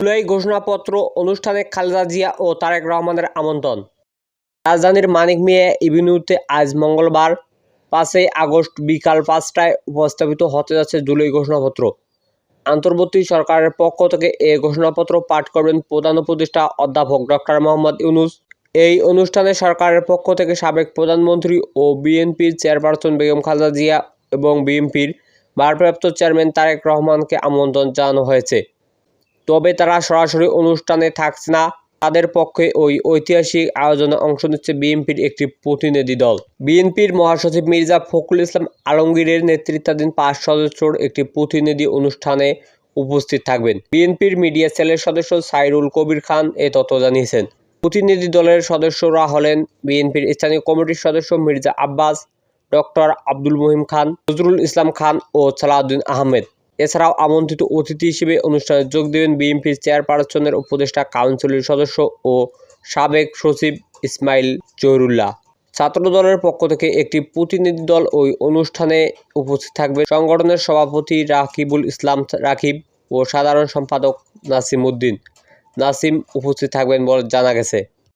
জুলাই ঘোষণাপত্র অনুষ্ঠানে খালেদা জিয়া ও তারেক রহমানের আমন্ত্রণ। রাজধানীর মানিক মিয়া ইভিনিউতে আজ মঙ্গলবার, পাঁচই আগস্ট বিকাল পাঁচটায় উপস্থাপিত হতে যাচ্ছে জুলাই ঘোষণাপত্র। আন্তর্বর্তী সরকারের পক্ষ থেকে এই ঘোষণাপত্র পাঠ করবেন প্রধান উপদেষ্টা অধ্যাপক ডক্টর মোহাম্মদ ইউনুস। এই অনুষ্ঠানে সরকারের পক্ষ থেকে সাবেক প্রধানমন্ত্রী ও বিএনপির চেয়ারপারসন বেগম খালেদা জিয়া এবং বিএনপির ভারপ্রাপ্ত চেয়ারম্যান তারেক রহমানকে আমন্ত্রণ জানানো হয়েছে। তবে তারা সরাসরি অনুষ্ঠানে থাকছে না। তাদের পক্ষে ওই ঐতিহাসিক আয়োজনে অংশ নিচ্ছে বিএনপির একটি প্রতিনিধি দল। বিএনপির মহাসচিব মির্জা ফখরুল ইসলাম আলমগীরের নেতৃত্বাধীন পাঁচ সদস্যর একটি প্রতিনিধি অনুষ্ঠানে উপস্থিত থাকবেন। বিএনপির মিডিয়া সেলের সদস্য সাইরুল কবির খান এ তথ্য জানিয়েছেন। প্রতিনিধি দলের সদস্যরা হলেন বিএনপির স্থানীয় কমিটির সদস্য মির্জা আব্বাস, ডক্টর আব্দুল মহিম খান, নজরুল ইসলাম খান ও সালাউদ্দিন আহমেদ। এছাড়াও আমন্ত্রিত অতিথি হিসেবে অনুষ্ঠানে যোগ দেবেন বিএনপির চেয়ারপারসনের উপদেষ্টা, কাউন্সিলের সদস্য ও সাবেক সচিব ইসমাইল জহিরুল্লাহ ছাত্রদলের পক্ষ থেকে একটি প্রতিনিধি দল ওই অনুষ্ঠানে উপস্থিত থাকবে। সংগঠনের সভাপতি রাকিবুল ইসলাম রাকিব ও সাধারণ সম্পাদক নাসিম উদ্দিন নাসিম উপস্থিত থাকবেন বলে জানা গেছে।